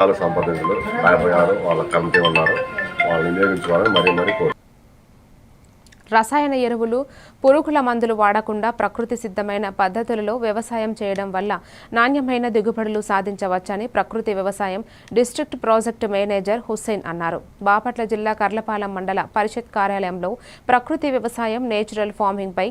వాళ్ళు సంప్రదించలు రాయబోయారు వాళ్ళ కమిటీ ఉన్నారు వాళ్ళు వినియోగించుకోవాలని మరీ మరీ కోరు రసాయన ఎరువులు పురుగుల మందులు వాడకుండా ప్రకృతి సిద్ధమైన పద్ధతులలో వ్యవసాయం చేయడం వల్ల నాణ్యమైన దిగుబడులు సాధించవచ్చని ప్రకృతి వ్యవసాయం డిస్ట్రిక్ట్ ప్రాజెక్టు మేనేజర్ హుస్సేన్ అన్నారు. బాపట్ల జిల్లా కర్లపాలెం మండల పరిషత్ కార్యాలయంలో ప్రకృతి వ్యవసాయం నేచురల్ ఫార్మింగ్పై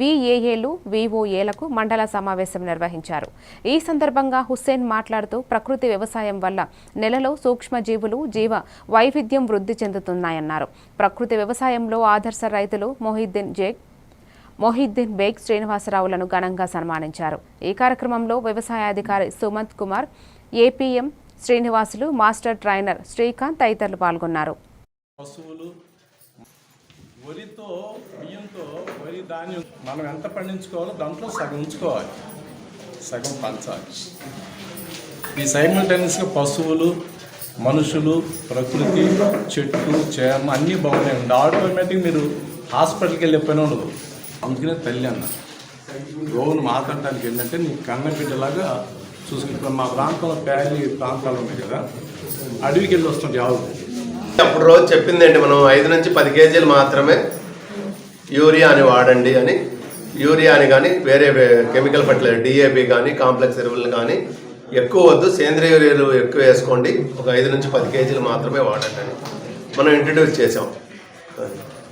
విఏఏలు విఓఏలకు మండల సమావేశం నిర్వహించారు. ఈ సందర్భంగా హుస్సేన్ మాట్లాడుతూ ప్రకృతి వ్యవసాయం వల్ల నెలలో సూక్ష్మజీవులు జీవ వైవిధ్యం వృద్ధి చెందుతున్నాయన్నారు. ప్రకృతి వ్యవసాయంలో ఆదర్శ రైతులు మొహిద్దీన్ జేక్ మొహిద్దీన్ బేగ్ శ్రీనివాసరావులను ఘనంగా సన్మానించారు. ఈ కార్యక్రమంలో వ్యవసాయ అధికారి Sumanth Kumar APM Srinivasulu master trainer Srikanth తదితరులు పాల్గొన్నారు. పశువులు వరితో బియ్యంతో ధాన్యం మనం ఎంత పండించుకోవాలో దాంట్లో సగం ఉంచుకోవాలి. సగం పంచాలి. ఈ సైమిల్టైనస్గా పశువులు మనుషులు ప్రకృతి చెట్టు చేమ అన్నీ బాగున్నాయి ఉండి ఆటోమేటిక్ మీరు హాస్పిటల్కి వెళ్ళే పని ఉండదు. అందుకనే తల్లి అన్న గోవును మాట్లాడడానికి ఏంటంటే నీ కన్న బిడ్డలాగా చూసుకుంటున్నాం మా ప్రాంతంలో ప్యాలి ప్రాంతాలు ఉన్నాయి కదా అడవికి వెళ్ళి వస్తుంటే ఆవులు. అప్పుడు రోజు చెప్పిందండి మనం ఐదు నుంచి పది కేజీలు మాత్రమే యూరియాని వాడండి అని యూరియాని కానీ వేరే కెమికల్ ఫర్టిలైజర్ డిఏపి కానీ కాంప్లెక్స్ ఎరువులు కానీ ఎక్కువ వద్దు సేంద్రియ ఎరువులు ఎక్కువ వేసుకోండి ఒక ఐదు నుంచి పది కేజీలు మాత్రమే వాడండి అని మనం ఇంట్రడ్యూస్ చేసాం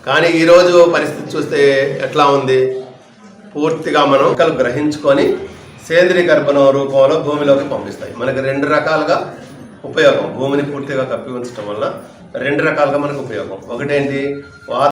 కానీ ఈరోజు పరిస్థితి చూస్తే ఎట్లా ఉంది? పూర్తిగా మనం మొక్కలు గ్రహించుకొని సేంద్రీయ కర్బనం రూపంలో భూమిలోకి పంపిస్తాయి. మనకి రెండు రకాలుగా ఉపయోగం. భూమిని పూర్తిగా కప్పి ఉంచడం వల్ల రెండు రకాలుగా మనకు ఉపయోగం. ఒకటేంటి? వాత